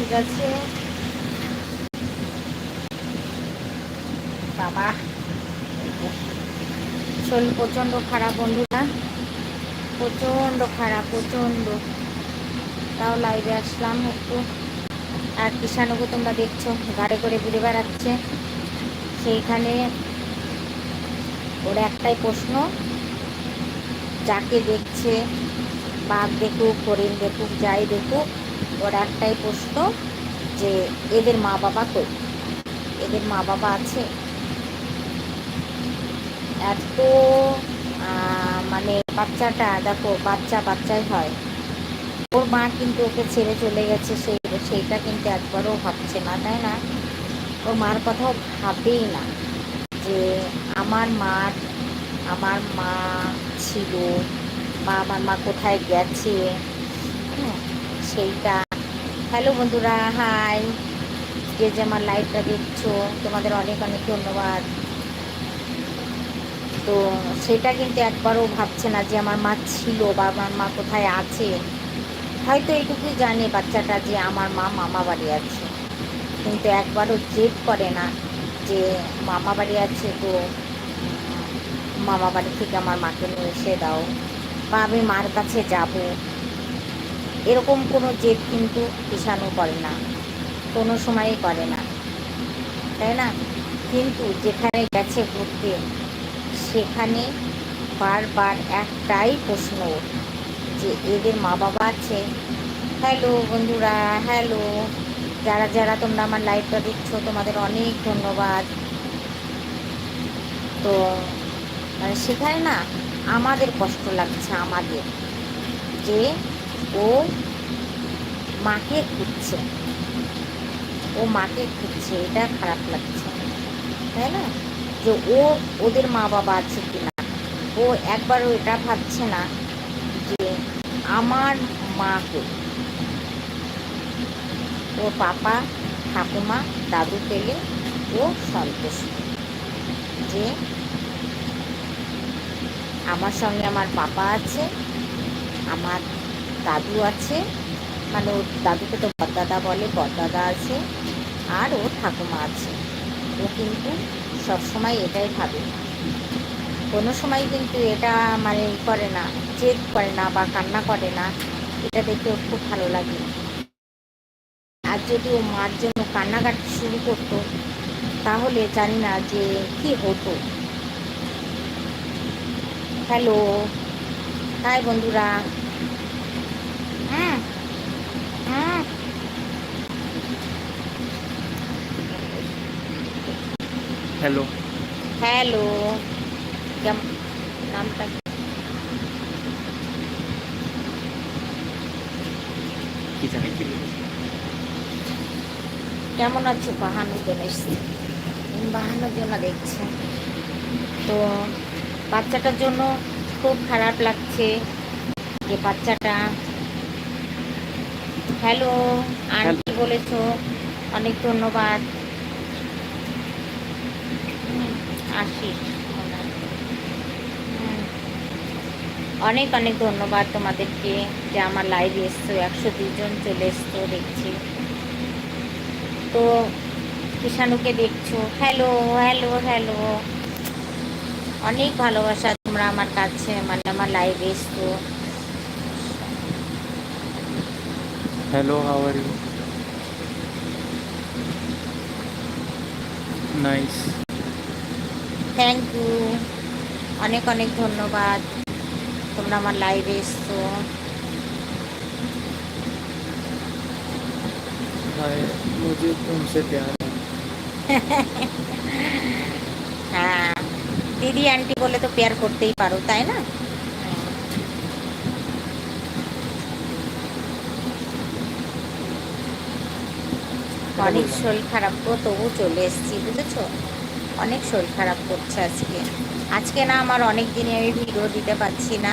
ঠিক আছে। বাবা, শরীর প্রচণ্ড খারাপ বন্ধুরা। প্রচণ্ড খারাপ, প্রচণ্ড। তাও লাইভে আসলাম একটু। আর কিষাণকে তোমরা দেখছ, ঘাড়ে করে ঘুরে বেড়াচ্ছে। সেইখানে ওর একটাই প্রশ্ন, যাকে দেখছে, বাঘ দেখুক, হরিণ দেখুক, যাই দেখুক ওর একটাই প্রশ্ন যে এদের মা বাবা কই? এদের মা বাবা আছে? এত মানে বাচ্চাটা দেখো বাচ্চা বাচ্চাই হয়। ওর মা কিন্তু ওকে ছেড়ে চলে গেছে সেই সেইটা কিন্তু একবারও ভাবছে না তাই না? ওর মার কথাও ভাবেই না যে আমার মার আমার মা ছিল বা আমার মা কোথায় গেছে হুম, সেইটা হ্যালো বন্ধুরা, হাই। যে যে আমার লাইভটা দেখছ, তোমাদের অনেক অনেক ধন্যবাদ। তো সেটা কিন্তু একবারও ভাবছে না যে আমার মা ছিল বা আমার মা কোথায় আছে। হয়তো এইটুকুই জানে বাচ্চাটা যে আমার মা মামা বাড়ি আছে। কিন্তু একবারও জেদ করে না যে মামা বাড়ি আছে তো মামা বাড়ি থেকে আমার মাকে নিয়ে এসে দাও। বা আমি মার কাছে যাব। এরকম কোনো জেদ কিন্তু কিষাণও করে না, কোনো সময়ই করে না। তাই না? কিন্তু যেখানে গেছে ঘুরতে, সেখানে বারবার একটাই প্রশ্ন যে এদের মা বাবা আছে? হ্যালো বন্ধুরা, হ্যালো। যারা যারা তোমরা আমার লাইভটা দেখছ, তোমাদের অনেক ধন্যবাদ। তো মানে সেখানে না আমাদের কষ্ট লাগছে আমাদের যে ও মাকে খুঁজছে। ও মাকে খুঁজছে, এটা খারাপ লাগছে, তাই না? যে ও ওদের মা বাবা আছে কিনা ও একবারও এটা ভাবছে না যে আমার মাকে ও পাপা, ঠাকুমা, দাদু পেলে ও সন্তুষ্ট। যে আমার সঙ্গে আমার পাপা আছে, আমার দাদু আছে। মানে ওর দাদুকে তো বরদাদা বলে বরদাদা আছে, আর ওর ঠাকুমা আছে। ও কিন্তু সবসময় এটাই ভাবে। কোনো সময় কিন্তু এটা মানে করে না, জেদ করে না বা কান্না করে না। এটা দেখে ওর খুব ভালো লাগে। আর যদি ও মার জন্য কান্নাকাটি শুরু করতো, তাহলে জানি না যে কি হতো। হ্যালো হাই বন্ধুরা। হ্যালো। হ্যালো। কেমন নামটা কি? জানি কেমন আছো? বাহানোর জন্য এসছি। জন্য দেখছে। তো বাচ্চাটার জন্য খুব খারাপ লাগছে। যে বাচ্চাটা হ্যালো আন্টি বলেছ অনেক ধন্যবাদ। আশিস অনেক অনেক ধন্যবাদ তোমাদেরকে যে আমার লাইভে এসছো একশো দুজন চলে এসছো দেখছি। তো কিষাণুকে দেখছ হ্যালো হ্যালো হ্যালো। অনেক ভালোবাসা তোমরা আমার কাছে মানে আমার লাইভে এসছো। hello how are you nice thank you অনেক অনেক ধন্যবাদ তোমরা আমার লাইভে এসছো हाय मुझे तुमसे प्यार है হ্যাঁ দিদি আন্টি বলে তো পেয়ার করতেই পারো তাই না অনেক শরীর খারাপ তো তবু চলে এসেছি বুঝেছ? অনেক শরীর খারাপ করছে আজকে। আজকে না আমার অনেক দিনে আমি ভিডিও দিতে পারছি না।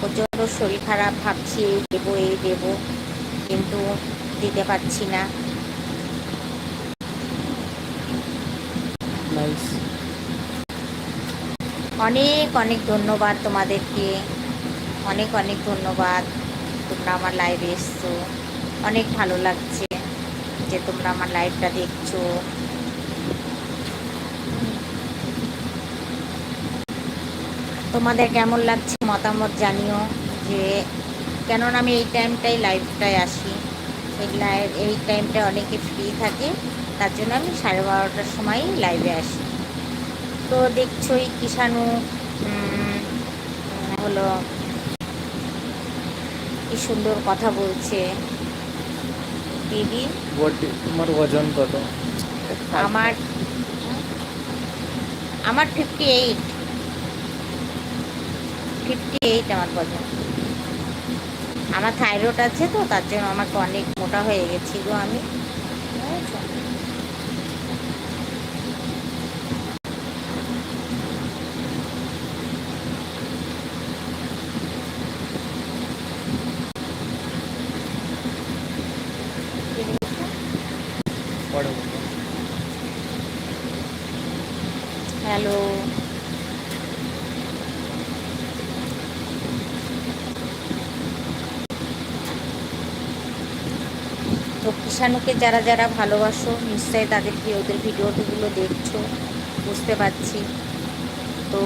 প্রচণ্ড শরীর খারাপ ভাবছি এই দেবো এই দেবো কিন্তু দিতে পারছি না। অনেক অনেক ধন্যবাদ তোমাদেরকে। অনেক অনেক ধন্যবাদ তোমরা আমার লাইভে এসছো। অনেক ভালো লাগছে। যে তোমরা আমার লাইভটা দেখছ। তোমাদের কেমন লাগছে মতামত জানিও যে, কেননা আমি এই টাইমটাই লাইভটায় আসি। এই লাইভ এই টাইমটা অনেকে ফ্রি থাকে, তার জন্য আমি সাড়ে বারোটার সময়ই লাইভে আসি। তো দেখছোই কিষাণু হলো, কি সুন্দর কথা বলছে। দিদি। বডি তোমার ওজন কত? আমার আমার ফিফটি এইট ফিফটি এইট আমার ওজন। আমার থাইরয়েড আছে তো তার জন্য আমাকে অনেক মোটা হয়ে গেছি গো আমি বুঝেছ? কি বলছো? বড় হ্যালো তো কিষাণুকে যারা যারা ভালোবাসো, নিশ্চয়ই তাদেরকে ওদের ভিডিওগুলো দেখছ? বুঝতে পারছি। তো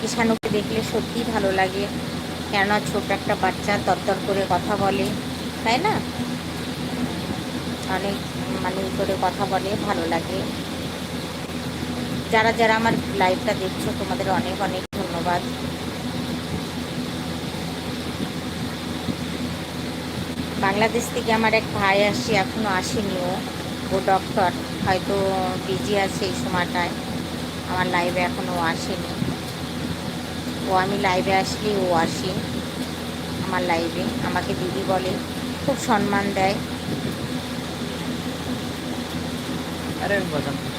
কিষাণুকে দেখলে সত্যিই ভালো লাগে। কেননা ছোট একটা বাচ্চা তরতর করে কথা বলে, তাই না? অনেক মানে করে কথা বলে, ভালো লাগে। যারা যারা আমার লাইভটা দেখছ, তোমাদের অনেক অনেক ধন্যবাদ। বাংলাদেশ থেকে আমার এক ভাই আসছে এখনও আসেনি ও। ও ডক্টর হয়তো বিজি আছে এই সময়টায়। আমার লাইভে এখনও আসেনি। ও আমি লাইভে আসলে ও আসে আমার লাইভে আমাকে দিদি বলে, খুব সম্মান দেয়। अरे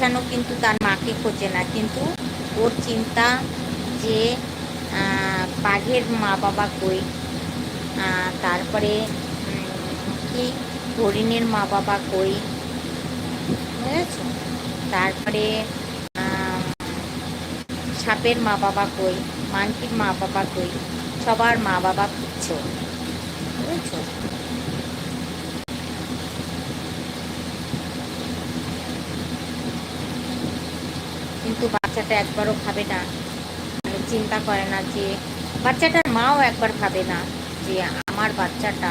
ঈশানও কিন্তু তার মাকে খোঁজে না। কিন্তু ওর চিন্তা যে বাঘের মা বাবা কই তারপরে কি হরিণের মা বাবা কই? বুঝেছ? তারপরে সাপের মা বাবা কই? মানকির মা বাবা কই? সবার মা বাবা খুঁজছ বুঝেছ? বাচ্চাটা একবারও খাবে না। মানে চিন্তা করে না যে, বাচ্চাটার মাও একবার খাবে না যে, আমার বাচ্চাটা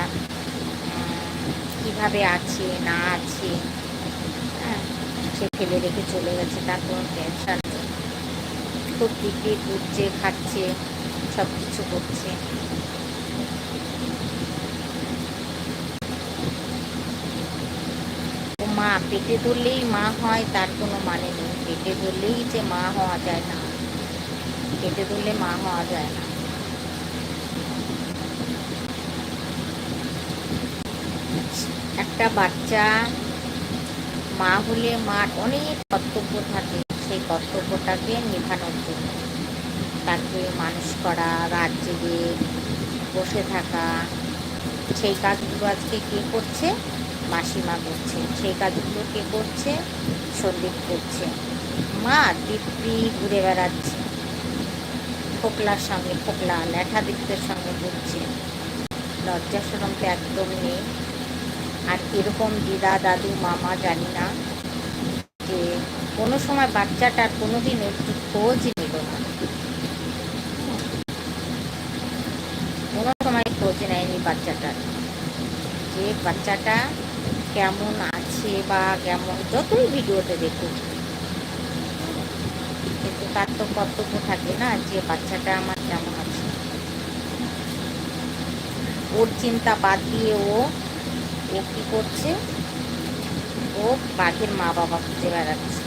কীভাবে আছে, না আছে। হ্যাঁ সে ফেলে রেখে চলে গেছে, তার কোনো টেনশন নেই। খুব দিকে ঘুরছে খাচ্ছে সব কিছু করছে ও মা, পেটে ধরলেই মা হয়, তার কোনো মানে নেই। পেটে ধরলেই যে মা হওয়া যায় না। পেটে ধরলে মা হওয়া যায় না। একটা বাচ্চা মা হলে মার অনেক কর্তব্য থাকে। সেই কর্তব্যটাকে নিভানোর জন্য। তাকে মানুষ করা, রাত জেগে বসে থাকা। সেই কাজগুলো আজকে কে করছে? মাসিমা করছে সেই কাজগুলো কে করছে? সন্দীপ করছে। মা দিব্যি ঘুরে বেড়াচ্ছে। ফোকলার সঙ্গে ফোকলা দিকদের সঙ্গে ঘুরছে। লজ্জা সরম তো একদম নেই। আর এরকম দিদা, দাদু, মামা জানি না যে কোনো সময় বাচ্চাটার কোনো দিন একটু খোঁজ নিল না। কোনো সময় খোঁজ নেয়নি বাচ্চাটার। যে বাচ্চাটা কেমন আছে বা কেমন, যতই ভিডিওতে দেখুক। কিন্তু তার তো কর্তব্য থাকে না যে বাচ্চাটা আমার কেমন আছে। ওর চিন্তা বাদ দিয়ে ও ও কি করছে? ও বাঘের মা বাবা খুঁজে বেড়াচ্ছে।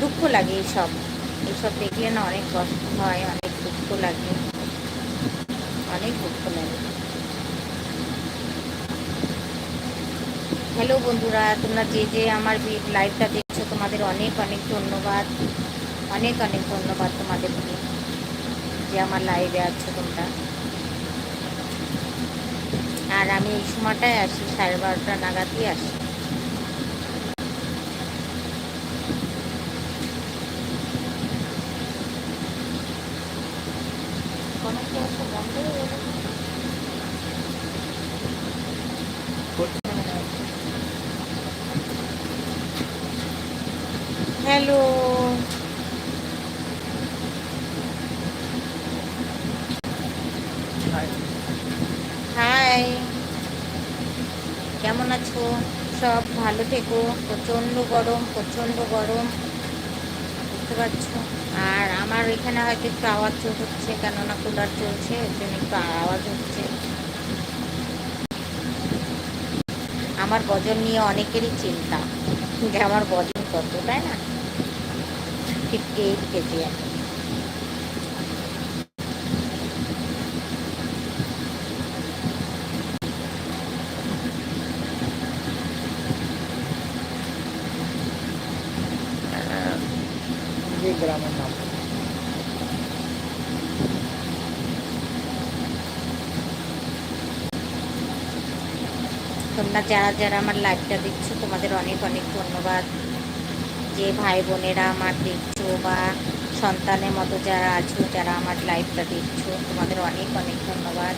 দুঃখ লাগে এইসব। এইসব দেখলে না অনেক কষ্ট হয়, অনেক দুঃখ লাগে। অনেক দুঃখ লাগে। হ্যালো বন্ধুরা, তোমরা যে যে আমার লাইভটা দেখছ, তোমাদের অনেক অনেক ধন্যবাদ। অনেক অনেক ধন্যবাদ তোমাদেরকে যে আমার লাইভে আছো তোমরা। আর আমি এই সময়টায় আসি, সাড়ে বারোটা নাগাদই আসি। কোনো কি বন্ধ হয়ে হ্যালো হাই কেমন আছো? সব ভালো থেকো। প্রচণ্ড গরম প্রচণ্ড গরম। বুঝতে পারছ? আর আমার এখানে হয়তো একটু আওয়াজ হচ্ছে কেননা কুলার চলছে ওই জন্য একটু আওয়াজ হচ্ছে। আমার বজন নিয়ে অনেকেরই চিন্তা যে আমার বজন কত তাই না? ফিফটি এইট কেজি গ্রামের নাম তোমরা যারা যারা আমার লাইভটা দেখছ তোমাদের অনেক অনেক ধন্যবাদ। যে ভাই বোনেরা আমার দেখছ বা সন্তানের মতো যারা আছো, যারা আমার লাইভটা দেখছ, তোমাদের অনেক অনেক ধন্যবাদ।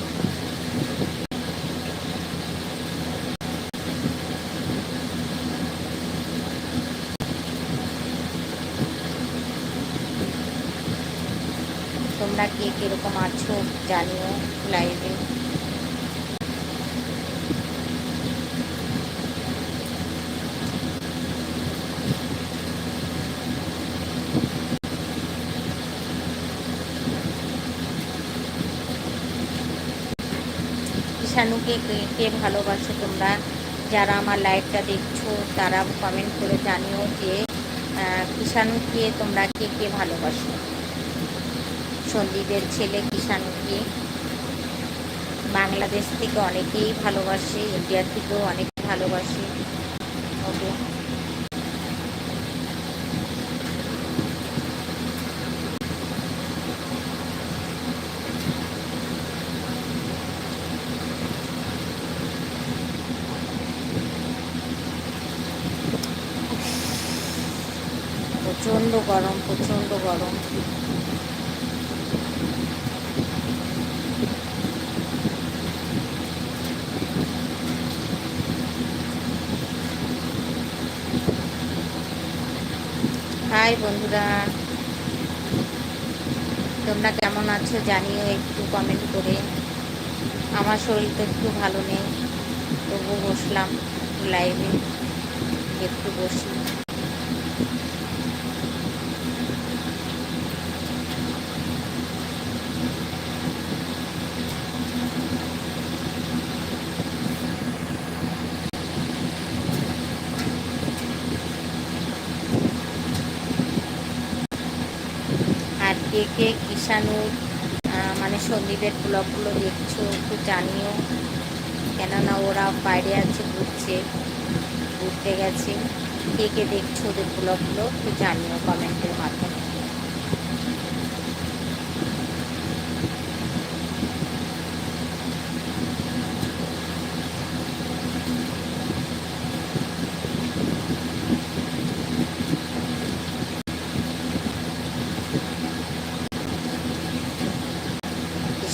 তোমরা কে কীরকম আছো জানিও লাইভে ঈশানুকে কে- কে ভালোবাসো তোমরা? যারা আমার লাইভটা দেখছ, তারা কমেন্ট করে জানিও যে কিষাণুকে তোমরা কে কে ভালোবাসো? সন্দীপের ছেলে কিষাণুকে। বাংলাদেশ থেকে অনেকেই ভালোবাসে ইন্ডিয়ার থেকেও অনেক ভালোবাসে ওকে প্রচণ্ড গরম প্রচণ্ড গরম হাই বন্ধুরা। তোমরা কেমন আছো জানিও একটু কমেন্ট করে। আমার শরীর তো একটু ভালো নেই তবু বসলাম লাইভে একটু বসি আর কে কে কিষানুর মানে সন্দীপের ব্লগগুলো দেখছ একটু জানিও। কেননা ওরা বাইরে আছে, ঘুরছে, ঘুরতে গেছে। কে কে দেখছ ওদের ব্লগগুলো একটু জানিও কমেন্টের মাধ্যমে।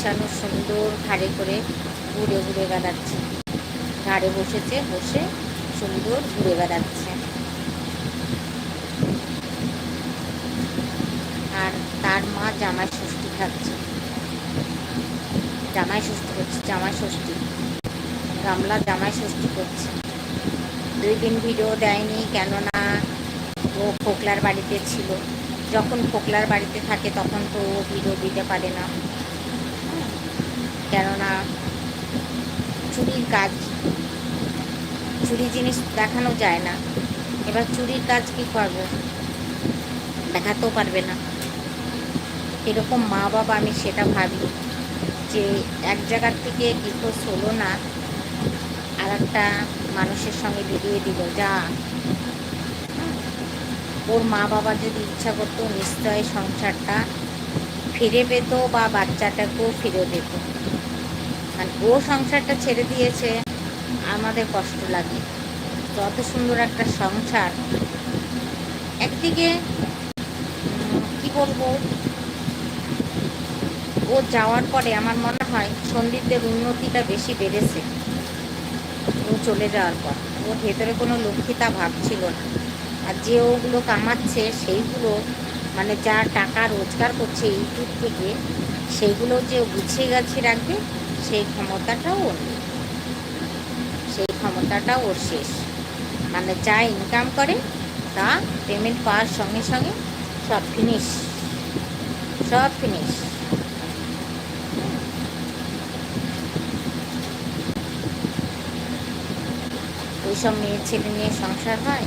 কিষাণু সুন্দর ঘাড়ে করে ঘুরে ঘুরে বেড়াচ্ছে। ঘাড়ে বসেছে, বসে সুন্দর ঘুরে বেড়াচ্ছে। আর তার মা জামাই ষষ্ঠী খাচ্ছে। জামাই ষষ্ঠী করছে, জামাই ষষ্ঠী। গামলা জামাই ষষ্ঠী করছে। দুই দিন ভিডিও দেয়নি, কেননা ও ফোকলার বাড়িতে ছিল। যখন ফোকলার বাড়িতে থাকে, তখন তো ও ভিডিও দিতে পারে না। কেননা চুরির কাজ, চুরি জিনিস দেখানো যায় না। এবার চুরির কাজ কি করব? দেখাতেও পারবে না। এরকম মা বাবা আমি সেটা ভাবি যে এক জায়গার থেকে ডিভোর্স হলো না আর একটা মানুষের সঙ্গে বিলিয়ে দিল যা। ওর মা বাবা যদি ইচ্ছা করতো নিশ্চয় সংসারটা ফিরে পেত বা বাচ্চাটাকেও ফিরে পেত। আর ও সংসারটা ছেড়ে দিয়েছে, আমাদের কষ্ট লাগে। যত সুন্দর একটা সংসার, একদিকে কি বলব? ও যাওয়ার পরে আমার মনে হয় সন্দীপদের উন্নতিটা বেশি বেড়েছে। ও চলে যাওয়ার পর। ওর ভেতরে কোনো লক্ষ্মীতা ভাব ছিল না। আর যে ওগুলো কামাচ্ছে, সেইগুলো মানে যা টাকা রোজগার করছে ইউটিউব থেকে, সেইগুলো যে গুছিয়ে গাছি রাখবে সেই ক্ষমতাটাও ওর নেই। সেই ক্ষমতাটাও ওর শেষ। মানে যা ইনকাম করে, তা পেমেন্ট পাওয়ার সঙ্গে সঙ্গে সব ফিনিশ সব ফিনিশ ওইসব মেয়ে ছেলে নিয়ে সংসার হয়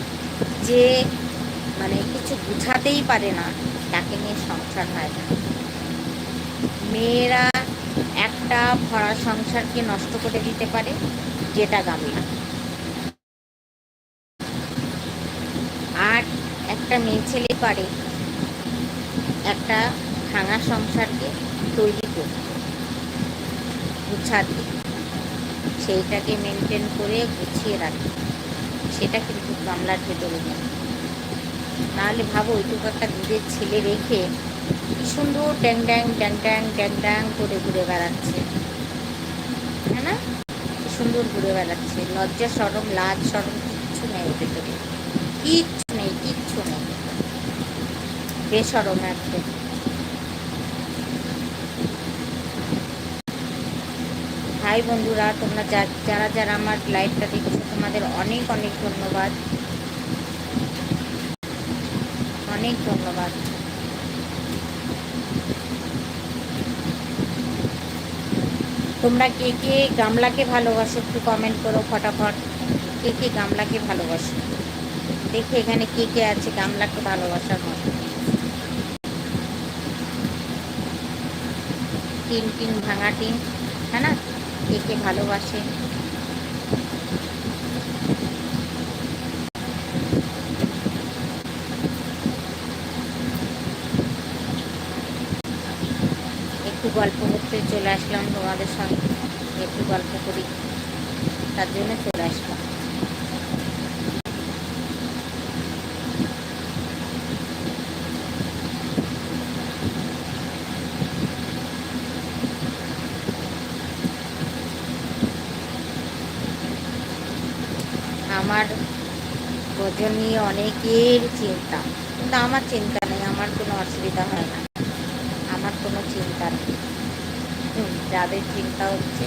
যে মানে কিছু বুঝাতেই পারে না, তাকে নিয়ে সংসার হয় না। মেয়েরা একটা ভরা সংসারকে নষ্ট করে দিতে পারে, যেটা গামলা আর একটা মেয়ে ছেলে পারে, একটা ভাঙা সংসারকে তৈরি করতে। গুছাতে। সেইটাকে মেনটেন করে গুছিয়ে রাখে সেটা কিন্তু গামলার ভেতরে নেই। নাহলে ভাবো, ওইটুকু একটা দুধের ছেলে রেখে কি সুন্দর ড্যাং ড্যাং ড্যাং ড্যাং ড্যাং ড্যাং করে ঘুরে বেড়াচ্ছে। হ্যাঁ না? সুন্দর ঘুরে বেড়াচ্ছে। লজ্জা সরম, লাজ সরম, কিচ্ছু নেই ওর ভেতরে। কিচ্ছু নেই কিচ্ছু নেই। বেসরম একদম। হাই বন্ধুরা, তোমরা যারা যারা আমার লাইভটা দেখছ, তোমাদের অনেক অনেক ধন্যবাদ। অনেক ধন্যবাদ। তোমরা কে কে গামলাকে ভালোবাসো একটু কমেন্ট করো ফটাফট। কে কে গামলাকে ভালোবাসো? দেখে এখানে কে কে আছে গামলাকে ভালোবাসার মতো। টিন টিন, ভাঙা টিন হ্যাঁ না? কে কে ভালোবাসে একটু গল্প করতে চলে আসলাম তোমাদের সঙ্গে। একটু গল্প করি। তার জন্য চলে আসলাম। আমার ওজন নিয়ে অনেকের চিন্তা, কিন্তু আমার চিন্তা নেই, আমার কোনো অসুবিধা হয় না। কোনো চিন্তা নেই। যাদের চিন্তা হচ্ছে।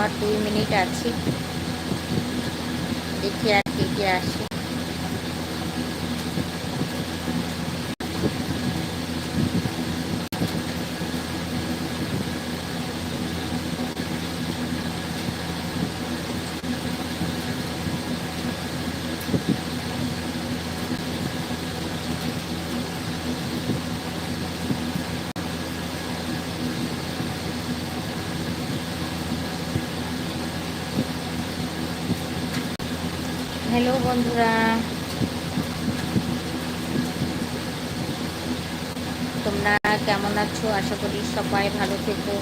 আর দুই মিনিট আছে। দেখি আর কে কে আসে হ্যালো বন্ধুরা। তোমরা কেমন আছো? আশা করি সবাই ভালো থেকো।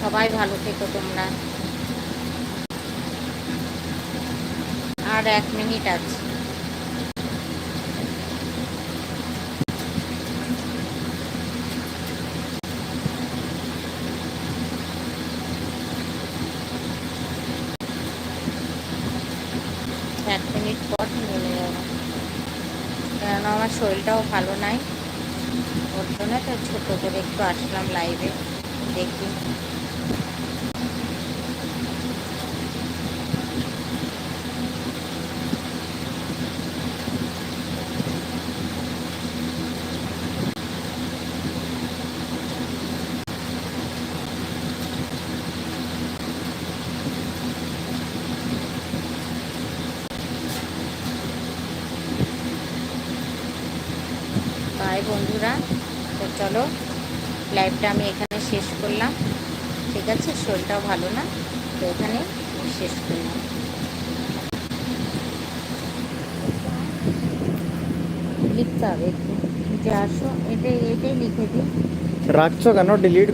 সবাই ভালো থেকো তোমরা। আর এক মিনিট আছে এক মিনিট পর নেমে যাব কেননা আমার শরীরটাও ভালো নাই। ওর জন্য তো ছোটো করে একটু আসলাম লাইভে দেখি। বন্ধুরা, তো চলো লাইভটা আমি এখানে শেষ করলাম। ঠিক আছে? শরীরটাও ভালো না, তো এখানে শেষ করলাম। লিখতে হবে একটু। আসো, এটাই এটাই লিখে দিই। রাখছো কেন? ডিলিট